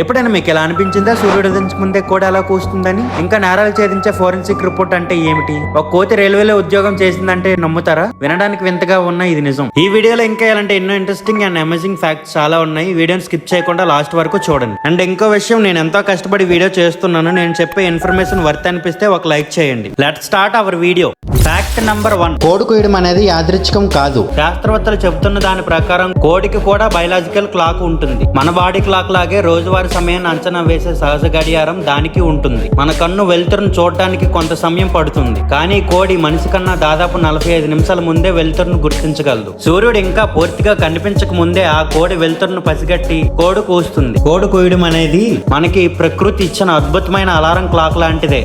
ఎప్పుడైనా మీకు ఎలా అనిపించిందా? సూర్యుడు ముందే కోడి ఎలా కూస్తుందని? ఇంకా నేరాలు ఛేదించే ఫోరెన్సిక్ రిపోర్ట్ అంటే ఏమిటి? ఒక కోతి రైల్వేలో ఉద్యోగం చేసిందంటే నమ్ముతారా? వినడానికి వింతగా ఉన్న ఇది నిజం. ఈ వీడియోలో ఇంకా ఇలాంటి ఎన్నో ఇంట్రెస్టింగ్ అండ్ అమేజింగ్ ఫ్యాక్ట్స్ చాలా ఉన్నాయి. వీడియోని స్కిప్ చేయకుండా లాస్ట్ వరకు చూడండి. అండ్ ఇంకో విషయం నేను ఎంతో కష్టపడి వీడియో చేస్తున్నాను. నేను చెప్పే ఇన్ఫర్మేషన్ వర్త్ అనిపిస్తే ఒక లైక్ చేయండి. Let start our video fact number one కోడి కోయడం అనేది యాదృచ్ఛికం కాదు. శాస్త్రవేత్తలు చెబుతున్న దాని ప్రకారం కోడికి కూడా బయలాజికల్ క్లాక్ ఉంటుంది. మన బాడీ క్లాక్ లాగే రోజువారీ సమయాన్ని అంచనా వేసే సహజ గడియారం దానికి ఉంటుంది. మన కన్ను వెలుతురును చూడటానికి కొంత సమయం పడుతుంది. కానీ కోడి మనిషి కన్నా దాదాపు నలభై ఐదు నిమిషాల ముందే వెలుతురును గుర్తించగలదు. సూర్యుడు ఇంకా పూర్తిగా కనిపించక ముందే ఆ కోడి వెలుతురును పసిగట్టి కోడి కూస్తుంది. కోడి కూయడం అనేది మనకి ప్రకృతి ఇచ్చిన అద్భుతమైన అలారం క్లాక్ లాంటిదే.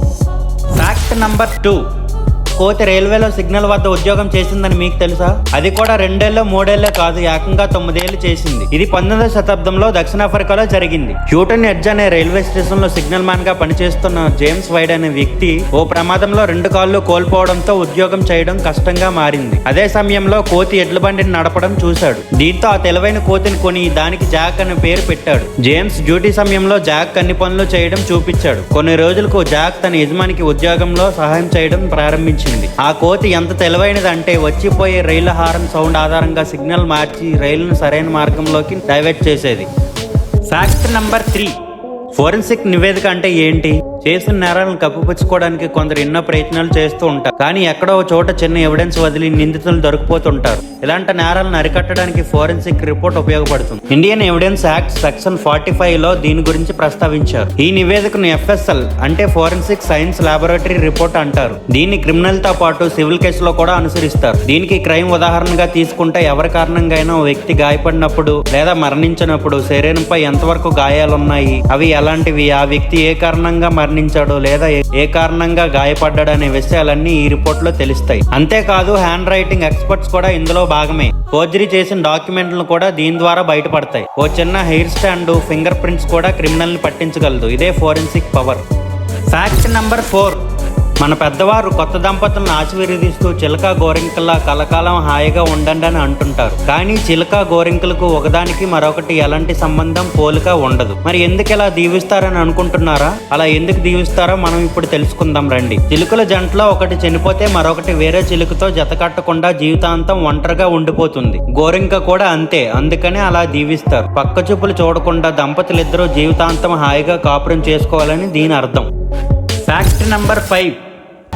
ఫ్యాక్ట్ నంబర్ టూ కోతి రైల్వేలో సిగ్నల్ వద్ద ఉద్యోగం చేసిందని మీకు తెలుసా? అది కూడా రెండేళ్ళు మూడేళ్ళే కాదు ఏకంగా తొమ్మిదేళ్ళు చేసింది. ఇది పంతొమ్మిదవ శతాబ్దంలో దక్షిణాఫ్రికాలో జరిగింది. హ్యూటన్ ఎడ్జ్ అనే రైల్వే స్టేషన్లో సిగ్నల్ మ్యాన్గా పనిచేస్తున్న జేమ్స్ వైడ్ అనే వ్యక్తి ఓ ప్రమాదంలో రెండు కాళ్ళు కోల్పోవడంతో ఉద్యోగం చేయడం కష్టంగా మారింది. అదే సమయంలో కోతి ఎడ్ల బండిని నడపడం చూశాడు. దీంతో ఆ తెలివైన కోతిని కొని దానికి జాక్ అనే పేరు పెట్టాడు. జేమ్స్ డ్యూటీ సమయంలో జాక్ అన్ని పనులు చేయడం చూపించాడు. కొన్ని రోజులకు జాక్ తన యజమానికి ఉద్యోగంలో సహాయం చేయడం చేసింది. ఆ కోతి ఎంత తెలివైనదంటే వచ్చిపోయే రైళ్ళ హారన్ సౌండ్ ఆధారంగా సిగ్నల్ మార్చి రైలును సరైన మార్గంలోకి డైవర్ట్ చేసేది. Fact number three. ఫోరెన్సిక్ నివేదిక అంటే ఏంటి? చేసిన నేరాలను కప్పిపుచ్చుకోవడానికి కొందరు ఎన్నో ప్రయత్నాలు చేస్తూ ఉంటారు. కానీ ఎక్కడో ఒక చోట చిన్న ఎవిడెన్స్ వదిలి నిందితులు దొరికిపోతుంటారు. ఇలాంటి నేరాలను అరికట్టడానికి ఫోరెన్సిక్ రిపోర్ట్ ఉపయోగపడుతుంది. Indian evidence act section forty ఫైవ్లో దీని గురించి ప్రస్తావించారు. ఈ నివేదికను ఎఫ్ఎస్ఎల్ అంటే ఫోరెన్సిక్ సైన్స్ లాబొరేటరీ రిపోర్ట్ అంటారు. దీన్ని క్రిమినల్తో పాటు సివిల్ కేసులో కూడా అనుసరిస్తారు. దీనికి క్రైమ్ ఉదాహరణగా తీసుకుంటే ఎవరి కారణంగా అయినా ఓ వ్యక్తి గాయపడినప్పుడు లేదా మరణించినప్పుడు శరీరంపై ఎంతవరకు గాయాలున్నాయి అవి ఎలాంటివి ఆ వ్యక్తి ఏ కారణంగా మరణించాడో లేదా ఏ- కారణంగా గాయపడ్డాడు అనే విషయాలన్నీ ఈ రిపోర్ట్లో తెలుస్తాయి. అంతేకాదు హ్యాండ్ రైటింగ్ ఎక్స్పర్ట్స్ కూడా ఇందులో భాగమే. ఫోర్జరీ చేసిన డాక్యుమెంట్లు కూడా దీని ద్వారా బయటపడతాయి. ఓ చిన్న హెయిర్ స్టాండ్ ఫింగర్ ప్రింట్స్ కూడా క్రిమినల్ని పట్టించగలదు. ఇదే forensic power. Fact number four. మన పెద్దవారు కొత్త దంపతులను ఆశీర్వదిస్తూ చిలక గోరింకల్లా కలకాలం హాయిగా ఉండండి అని అంటుంటారు. కానీ చిలక గోరింకలకు ఒకదానికి మరొకటి ఎలాంటి సంబంధం పోలిక ఉండదు. మరి ఎందుకు ఇలా దీవిస్తారని అనుకుంటున్నారా? అలా ఎందుకు దీవిస్తారో మనం ఇప్పుడు తెలుసుకుందాం రండి. చిలుకల జంటలో ఒకటి చనిపోతే మరొకటి వేరే చిలుకతో జతకట్టకుండా జీవితాంతం ఒంటరిగా ఉండిపోతుంది. గోరింక కూడా అంతే అందుకనే అలా దీవిస్తారు. పక్క చూపులు చూడకుండా దంపతులిద్దరూ జీవితాంతం హాయిగా కాపురం చేసుకోవాలని దీని అర్థం. Fact number five.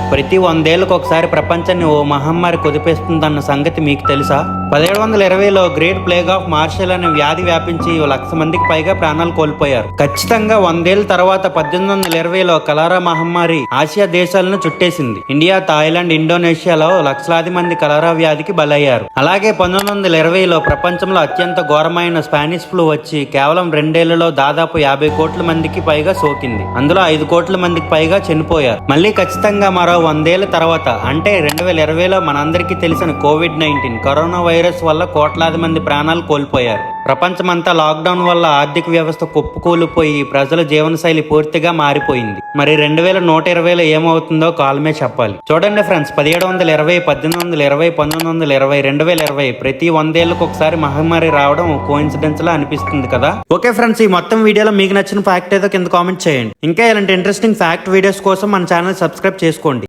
ప్రతి వందేళ్ళకు ఒకసారి ప్రపంచాన్ని ఓ మహమ్మారి కుదిపేస్తుందన్న సంగతి మీకు తెలుసా? పదిహేడు వందల ఇరవైలో గ్రేట్ ప్లేగ్ ఆఫ్ మార్షల్ అనే వ్యాధి వ్యాపించి ఓ లక్ష మందికి పైగా ప్రాణాలు కోల్పోయారు. ఖచ్చితంగా వందేళ్ళ తర్వాత పద్దెనిమిది వందల ఇరవైలో కలారా మహమ్మారి ఆసియా దేశాలను చుట్టేసింది. ఇండియా థాయిలాండ్ ఇండోనేషియాలో లక్షలాది మంది కలారా వ్యాధికి బలయ్యారు. అలాగే పంతొమ్మిది వందల ఇరవైలో ప్రపంచంలో అత్యంత ఘోరమైన స్పానిష్ ఫ్లూ వచ్చి కేవలం రెండేళ్ళలో దాదాపు యాభై కోట్ల మందికి పైగా సోకింది. అందులో ఐదు కోట్ల మందికి పైగా చనిపోయారు. మళ్ళీ ఖచ్చితంగా మరో వందేళ్ళ తర్వాత అంటే రెండు వేల ఇరవైలో మనందరికీ తెలిసిన కోవిడ్ నైన్టీన్ కరోనా వైరస్ వల్ల కోట్లాది మంది ప్రాణాలు కోల్పోయారు. ప్రపంచమంతా లాక్డౌన్ వల్ల ఆర్థిక వ్యవస్థ కుప్పకూలిపోయి ప్రజల జీవనశైలి పూర్తిగా మారిపోయింది. మరి రెండు వేల నూట ఇరవైలో ఏమవుతుందో కాలమే చెప్పాలి. చూడండి ఫ్రెండ్స్ పదిహేడు వందల ఇరవై పద్దెనిమిది వందల ఇరవై పంతొమ్మిది వందల ఇరవై రెండు వేల ఇరవై ప్రతి వందేళ్ళకు ఒకసారి మహమ్మారి రావడం కోఇన్సిడెన్స్ లా అనిపిస్తుంది కదా? ఓకే ఫ్రెండ్స్ ఈ మొత్తం వీడియోలో మీకు నచ్చిన ఫ్యాక్ట్ ఏదో కింద కామెంట్ చేయండి. ఇంకా ఇలాంటి ఇంట్రెస్టింగ్ ఫ్యాక్ట్ వీడియోస్ కోసం మన ఛానల్ సబ్స్క్రైబ్ చేసుకోండి.